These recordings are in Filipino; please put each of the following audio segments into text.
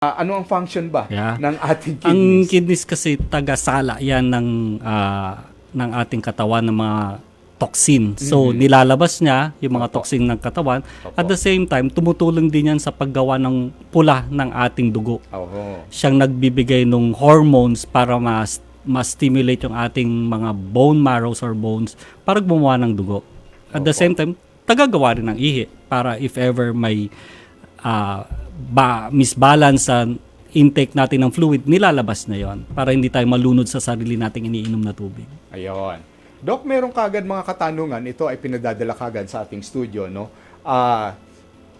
Ah, ano ang function ba Yeah. ng ating Ang kidneys? kidneys kasi tagasala yan ng ah, ng ating katawan ng mga toxin. So nilalabas niya yung mga Mm-hmm. Opo. toxin ng katawan. Opo. At the same time, tumutulong din yan sa paggawa ng pula ng ating dugo. Oo. Siyang nagbibigay ng hormones para mas ma-stimulate yung ating mga bone marrows or bones para gumawa ng dugo. At the Opo. same time, tagagawa rin ng ihi para if ever may ah, ba, misbalance sa intake natin ng fluid, nilalabas na yon para hindi tayo malunod sa sarili nating iniinom na tubig. Ayun. Doc, meron kagad mga katanungan. Ito ay pinadadala kagad sa ating studio, no? Ah,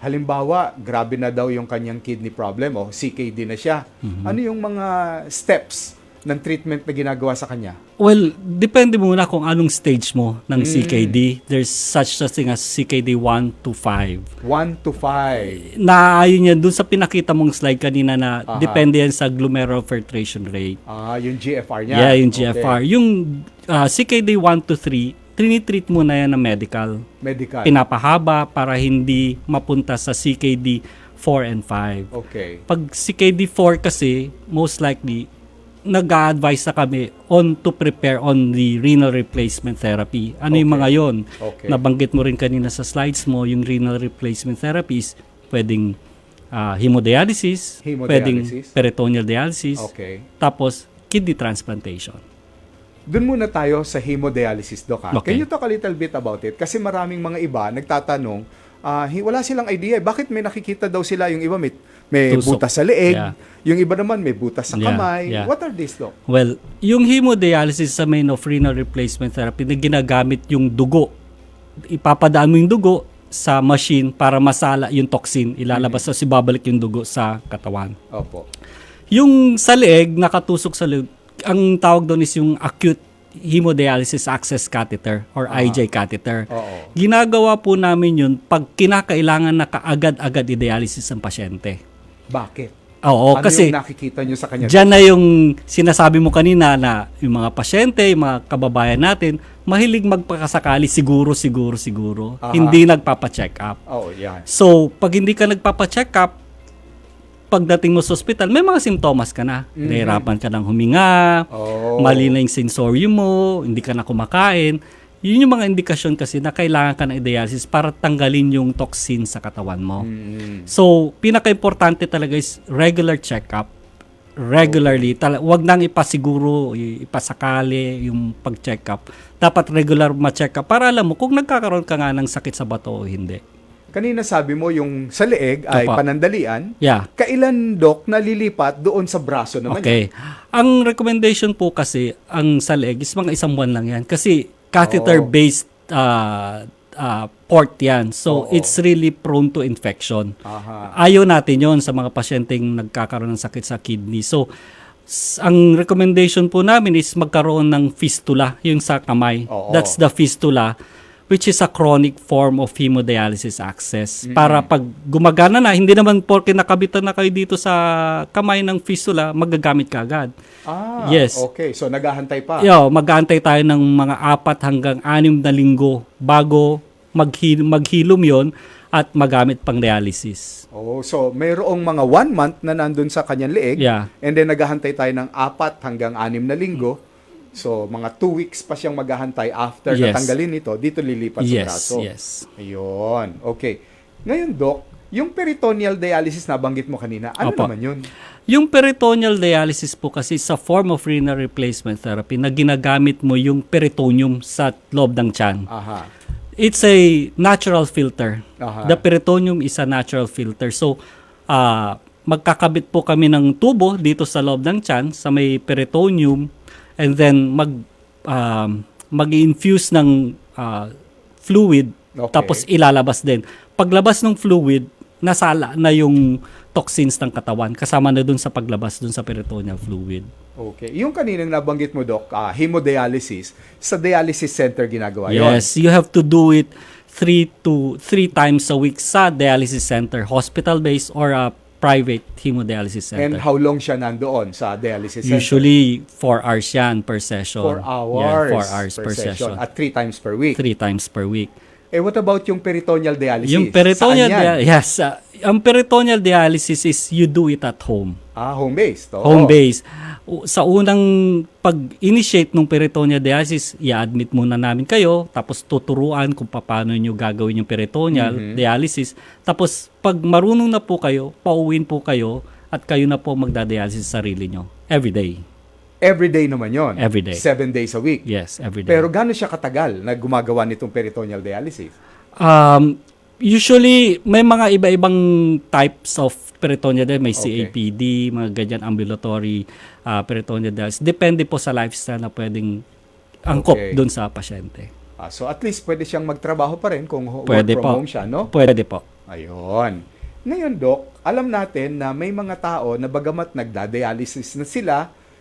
halimbawa, grabe na daw yung kanyang kidney problem o CKD na siya. Mhm. Ano yung mga steps ng treatment na ginagawa sa kanya? Well, depende muna kung anong stage mo ng Mm. CKD. There's such a thing as CKD 1 to 5. 1 to 5. Naayon yan dun sa pinakita mong slide kanina na Aha. depende yan sa glomerular filtration rate. Ah, yung GFR niya. Yeah, yung Okay. GFR. Yung ah, CKD 1 to 3, trinitreat mo na yan ng medical. Medical. Pinapahaba para hindi mapunta sa CKD 4 and 5. okay. Pag CKD 4 kasi, most likely, nag-a-advise na kami on to prepare on the renal replacement therapy. Ano yung Okay. mga yon? Okay. Nabanggit mo rin kanina sa slides mo, yung renal replacement therapies, pwedeng ah, hemodialysis, Hemodialysis. pwedeng peritoneal dialysis, Okay. tapos kidney transplantation. Doon muna tayo sa hemodialysis, Doc. Okay. Can you talk a little bit about it? Kasi maraming mga iba nagtatanong, hi- wala silang idea. eh. Bakit may nakikita daw sila? Yung iba may, may Tusok. butas sa leeg. Yeah. Yung iba naman may butas sa Yeah, kamay. yeah. What are these, Doc? Well, yung hemodialysis sa main of renal replacement therapy na ginagamit yung dugo. Ipapadaan mo yung dugo sa machine para masala yung toxin. Ilalabas Mm-hmm. sa ibabalik yung dugo sa katawan. Opo. Yung sa leeg, nakatusok sa leeg, ang tawag doon is yung acute hemodialysis access catheter or Ah. IJ catheter. Oo. Ginagawa po namin yun pag kinakailangan na kaagad-agad i-dialysis ang pasyente. Bakit? Oo, ano kasi yung nakikita nyo sa kanya? Diyan na yung sinasabi mo kanina na yung mga pasyente, yung mga kababayan natin, mahilig magpakasakali siguro, siguro, siguro. Aha. Hindi nagpapa-check up. Oh, yan. So, pag hindi ka nagpapa-check up, pagdating mo sa ospital, may mga simptomas ka na. Mhm. Nahirapan ka ng huminga, Oh. mali na yung sensorium mo, hindi ka na kumakain. Yun yung mga indikasyon kasi na kailangan ka ng dialysis para tanggalin yung toxin sa katawan mo. Mm. So, pinaka-importante talaga is regular check-up. Regularly. Tala- wag nang ipasiguro, ipasakali yung pag-check up. Dapat regular ma-check up para alam mo kung nagkakaroon ka nga ng sakit sa bato o hindi. Kanina sabi mo yung sa leeg ay Opo. panandalian. Yeah. Kailan, Doc, nalilipat doon sa braso naman? Okay. Ang recommendation po kasi, ang sa leeg is mga isang buwan lang yan. Kasi catheter-based uh, uh, port yan. So, Oo. it's really prone to infection. Aha. Ayaw natin yon sa mga pasyenteng nagkakaroon ng sakit sa kidney. So, s- ang recommendation po namin is magkaroon ng fistula, yung sa kamay. Oo. That's the fistula, which is a chronic form of hemodialysis access. Para pag gumagana na, hindi naman porke nakabitan na kayo dito sa kamay ng fistula, magagamit ka agad. Ah, Yes. okay. So, naghahantay pa. Yo, mag-aantay tayo ng mga apat hanggang anim na linggo bago maghil- maghilom yon at magamit pang dialysis. Oh, so mayroong mga one month na nandun sa kanyang leeg. Yeah. And then naghahantay tayo ng apat hanggang anim na linggo. So, mga two weeks pa siyang maghahantay after Yes. natanggalin ito. Dito lilipat sa Yes, braso. yes. Ayun. Okay. Ngayon, Doc, yung peritoneal dialysis na banggit mo kanina, ano Opo. naman yun? Yung peritoneal dialysis po kasi sa form of renal replacement therapy na ginagamit mo yung peritoneum sa loob ng tiyan. Aha. It's a natural filter. Aha. The peritoneum is a natural filter. So, ah magkakabit po kami ng tubo dito sa loob ng tiyan sa may peritoneum and then mag um, mag-infuse ng ah, fluid Okay. tapos ilalabas din. Paglabas ng fluid, nasala na yung toxins ng katawan kasama na dun sa paglabas dun sa peritoneal fluid. Okay. Yung kaninang nabanggit mo, Doc, ah, hemodialysis, sa dialysis center ginagawa yun? Yes, you have to do it three to three times a week sa dialysis center, hospital-based or a private hemodialysis And center. how long siya nandoon sa dialysis center? Usually, four hours yan per session. Four hours. Yeah, four hours per, session. At three times per week. Three times per week. Eh, what about yung peritoneal dialysis? Yung peritoneal Saan yan? dia- yes, ah, ang peritoneal dialysis is you do it at home. Ah, home-based. Oo. home base. U- Sa unang pag-initiate ng peritoneal dialysis, i-admit muna namin kayo, tapos tuturuan kung paano nyo gagawin yung peritoneal Mhm. dialysis. Tapos pag marunong na po kayo, pauwiin po kayo at kayo na po magdadialysis sa sarili nyo. Every day. Every day naman yon. Every day. Seven days a week. Yes, every day. Pero gano'n siya katagal na gumagawa nitong peritoneal dialysis? Um, usually, may mga iba-ibang types of peritoneal dialysis. May Okay. CAPD, mga ganyan, ambulatory uh, peritoneal dialysis. Depende po sa lifestyle na pwedeng angkop Okay. dun sa pasyente. Ah, so at least pwede siyang magtrabaho pa rin kung Pwede work from po. home siya, no? Pwede po. Ayun. Ngayon, Dok, alam natin na may mga tao na bagamat nagda-dialysis na sila,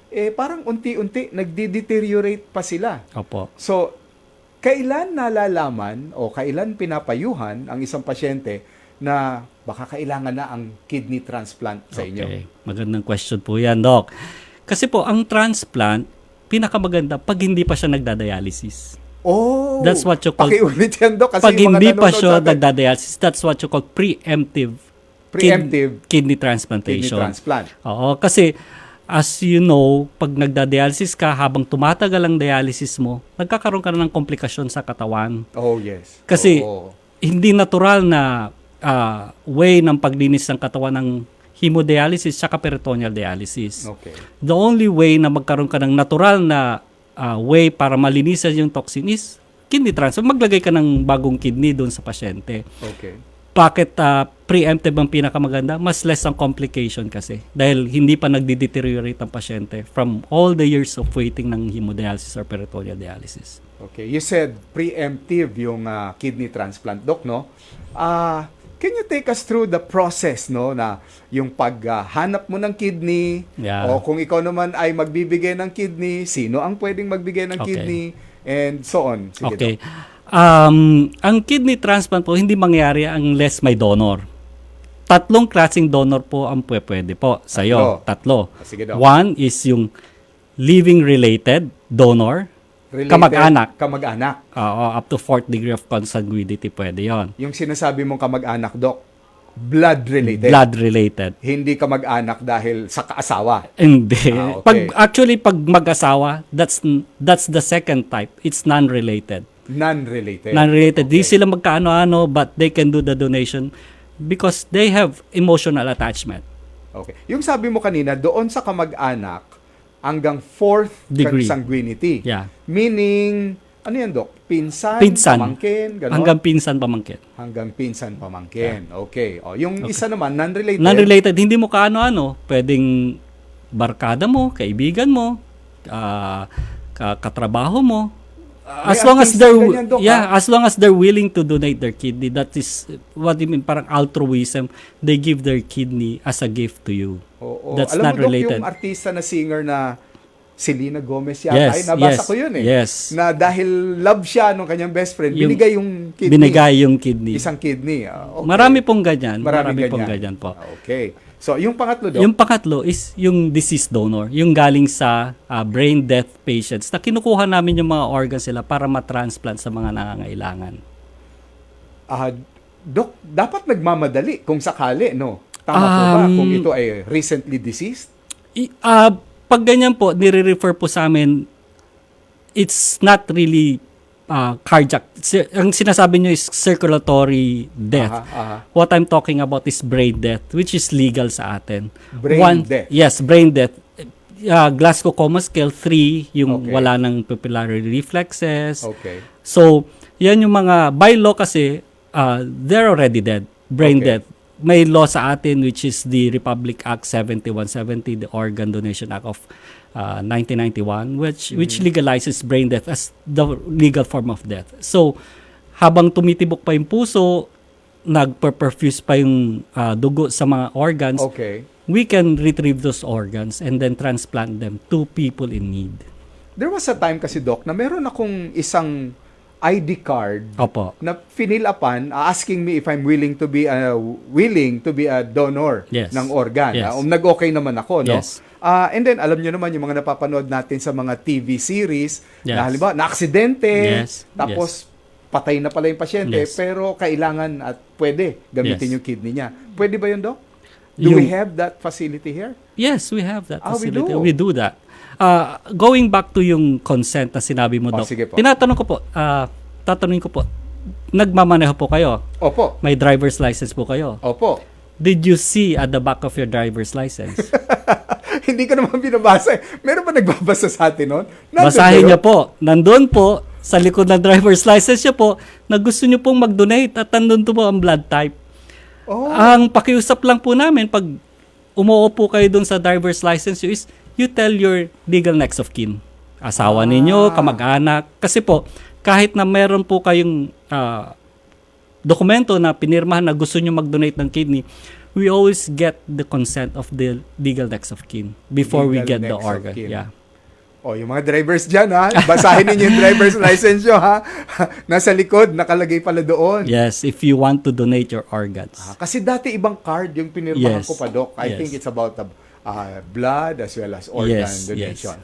eh parang unti-unti nagdi-deteriorate pa sila. Opo. So, kailan nalalaman o kailan pinapayuhan ang isang pasyente na baka kailangan na ang kidney transplant sa inyo? Okay. Magandang question po yan, Doc. Kasi po, ang transplant, pinakamaganda pag hindi pa siya nagda-dialysis. Oh! That's what you call- Pakiulit yan, Dok. Kasi pag hindi pa siya nagda-dialysis, that's what you call preemptive, preemptive kidney kidney transplantation. transplant. Oo, kasi as you know, pag nagda-dialysis ka, habang tumatagal ang dialysis mo, nagkakaroon ka na ng komplikasyon sa katawan. Oh, yes. Kasi Oo. hindi natural na ah, way ng paglinis ng katawan ng hemodialysis at peritoneal dialysis. Okay. The only way na magkaroon ka ng natural na ah, way para malinisan yung toxin is kidney transfer. Maglagay ka ng bagong kidney doon sa pasyente. Okay. Bakit ah, preemptive ang pinakamaganda? Mas less ang complication kasi. Dahil hindi pa nagde-deteriorate ang pasyente from all the years of waiting ng hemodialysis or peritoneal dialysis. Okay. You said preemptive yung ah, kidney transplant, Doc, no? Ah, can you take us through the process, no, na yung paghanap mo ng kidney, Yeah. o kung ikaw naman ay magbibigay ng kidney, sino ang pwedeng magbigay ng Okay. kidney, and so on. Sige, Okay. Doc. Um, ang kidney transplant po hindi mangyari unless may donor. Tatlong klaseng donor po ang pwe- pwede po sa iyo. Tatlo. Ah, sige, Doc. One is yung living related donor. Related, kamag-anak. Kamag-anak. Oo, up to fourth degree of consanguinity pwede yon. Yung sinasabi mong kamag-anak, Doc, blood-related. Blood related. Hindi kamag-anak dahil sa kaasawa. Hindi. Ah, okay. Pag actually pag mag-asawa, that's that's the second type. It's non-related. Non-related. Non-related. Di Okay. sila magkaano-ano but they can do the donation because they have emotional attachment. Okay. Yung sabi mo kanina, doon sa kamag-anak, hanggang fourth Degree. consanguinity. Yeah. Meaning, ano yan, Dok? Pinsan, Pinsan. pamangkin, ganon? Hanggang pinsan pamangkin. Hanggang pinsan, pamangkin. Okay. O, yung isa naman, non-related. Non-related, hindi mo kaano-ano. Pwedeng barkada mo, kaibigan mo, ka- katrabaho mo. As long as they're Doc, yeah, ah. as long as they're willing to donate their kidney, that is what you mean parang altruism. They give their kidney as a gift to you. Oo. That's Alam not mo, Dok, related. yung artista na singer na Selena Gomez yata, Yes, ay, nabasa yes, ko yun eh. yes. Na dahil love siya nung kanyang best friend, Yung- binigay yung kidney. Binigay yung kidney. Isang kidney. Ah, okay. Marami pong ganyan. Marami pong ganyan. ganyan po. Ah, Okay. So, yung pangatlo, Dok. Yung pangatlo is yung deceased donor, yung galing sa ah, brain death patients na kinukuha namin yung mga organs sila para ma-transplant sa mga nangangailangan. Ah, Dok, dapat nagmamadali kung sakali, no? Tama po ba Um, kung ito ay recently deceased? I- ah, pag ganyan po, nire-refer po sa amin, it's not really ah, cardiac. Si- ang sinasabi nyo is circulatory death. Aha, aha. What I'm talking about is brain death, which is legal sa atin. Brain death. Yes, brain death. Uh, Glasgow Coma Scale 3, yung Okay. wala ng pupillary reflexes. Okay. So, yan yung mga, by law kasi, uh, they're already dead. Brain Okay. death. May law sa atin which is the Republic Act 7170, the Organ Donation Act of uh, 1991, which Mm-hmm. which legalizes brain death as the legal form of death. So, habang tumitibok pa yung puso, nagper-perfuse pa yung uh, dugo sa mga organs, Okay. we can retrieve those organs and then transplant them to people in need. There was a time kasi, Doc, na meron akong isang ID card Opo. na finil upan uh, asking me if I'm willing to be a, willing to be a donor Yes. ng organ. Yes. Ah, um, nag-okay naman ako, no? Yes. Ah, and then alam niyo naman yung mga napapanood natin sa mga TV series na Yes. halimbawa na aksidente Yes. tapos patay na pala yung pasyente, Yes. pero kailangan at pwede gamitin Yes. yung kidney niya. Pwede ba yun, Doc? Do we Yung- have that facility here? Yes, we have that Ah, we facility. do. We do that. Uh, going back to yung consent na sinabi mo, Oh, Doc. sige po. Tinatanong ko po, uh, tatanungin ko po, nagmamaneho po kayo? Opo. May driver's license po kayo? Opo. Did you see at the back of your driver's license? Hindi ko naman binabasa. eh. Meron ba nagbabasa sa atin noon? Basahin yun? po. Nandun po, sa likod ng driver's license niyo po, na gusto niyo pong mag-donate at nandun po ang blood type. Oh, Ang pakiusap lang po namin pag umuupo kayo dun sa driver's license is you tell your legal next of kin. Asawa Ah. ninyo, kamag-anak. Kasi po, kahit na meron po kayong ah, dokumento na pinirmahan na gusto nyo mag-donate ng kidney, we always get the consent of the legal next of kin before we Legal get the organ. Yeah. Oh, yung mga drivers dyan, ha? Basahin ninyo yung driver's license nyo, ha? Nasa likod, nakalagay pala doon. Yes, if you want to donate your organs. Ah, kasi dati ibang card yung pinirmahan Yes. ko pa, Doc. I Yes. think it's about the uh, blood as well as organ Yes, donation.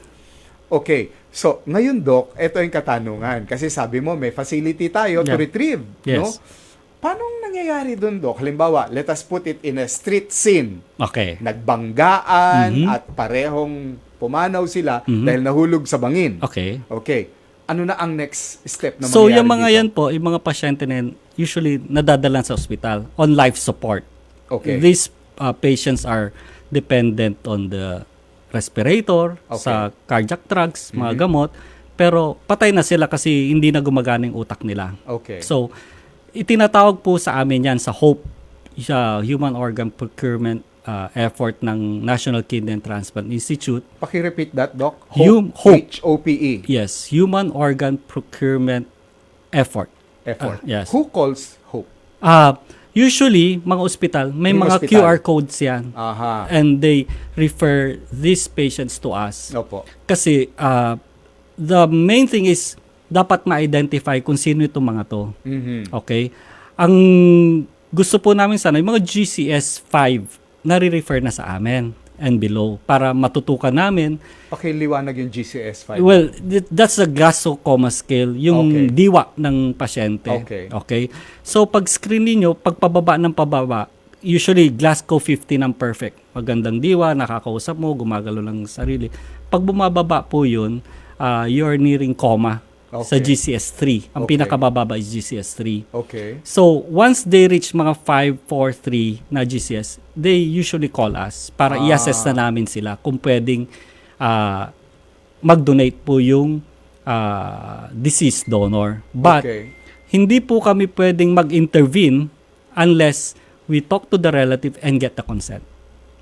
Okay. So, ngayon, Doc, ito yung katanungan. Kasi sabi mo, may facility tayo to Yeah. retrieve. No? Yes. Paano nangyayari doon, Doc? Halimbawa, let us put it in a street scene. Okay. Nagbanggaan Mhm. at parehong pumanaw sila Mhm. dahil nahulog sa bangin. Okay. Okay. Ano na ang next step na So, yung mga dito? yan po, yung mga pasyente na yan, usually nadadalan sa ospital on life support. Okay. These uh, patients are dependent on the respirator, Okay. sa cardiac drugs, mga Mhm. gamot, pero patay na sila kasi hindi na gumagana yung utak nila. Okay. So, itinatawag po sa amin yan sa HOPE, sa Human Organ Procurement uh, Effort ng National Kidney and Transplant Institute. Paki-repeat that, Doc. Hope. hope. H-O-P-E. Yes, Human Organ Procurement Effort. Effort. Ah, yes. Who calls hope? Uh, usually, mga ospital, may Yung mga ospital. QR codes yan. Aha. And they refer these patients to us. Opo. Kasi uh, the main thing is dapat ma-identify kung sino itong mga to. Mhm. Okay? Ang gusto po namin sana, yung mga GCS5, nare-refer na sa amin and below para matutukan namin. Okay, liwanag yung GCS5. Well, th- that's the Gassocoma scale, yung Okay. diwa ng pasyente. Okay. Okay? So, pag screen niyo pag pababa ng pababa, usually Glasgow 15 ang perfect. Magandang diwa, nakakausap mo, gumagalo lang sa sarili. Pag bumababa po yun, uh, you're nearing coma sa Okay. GCS3. Ang Okay. pinakabababa is GCS3. Okay. So, once they reach mga 5, 4, 3 na GCS, they usually call us para Ah. i-assess na namin sila kung pwedeng ah, mag-donate po yung ah, deceased donor. But, okay. hindi po kami pwedeng mag-intervene unless we talk to the relative and get the consent.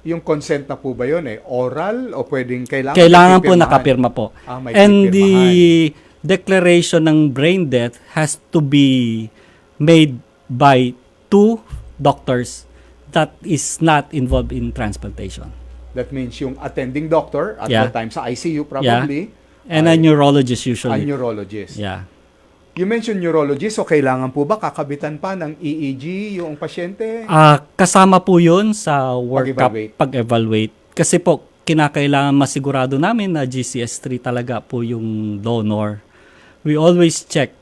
Yung consent na po ba yun eh? Oral o pwedeng kailangan? Kailangan po nakapirma po. Ah, And the declaration ng brain death has to be made by two doctors that is not involved in transplantation. That means yung attending doctor at Yeah. the time sa ICU probably. And a neurologist a usually. neurologist. Yeah. You mentioned neurologist, so kailangan po ba kakabitan pa ng EEG yung pasyente? Ah, kasama po 'yun sa workup Pag-evaluate. pag-evaluate. Kasi po kinakailangan masigurado namin na GCS3 talaga po yung donor. We always check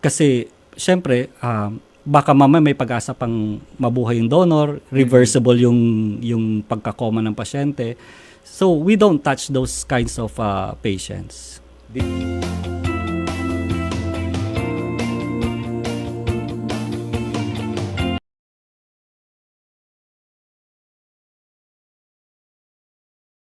kasi syempre um, baka mamaya may pag-asa pang mabuhay yung donor, reversible yung yung pagkakoma ng pasyente. So we don't touch those kinds of uh, patients. Di-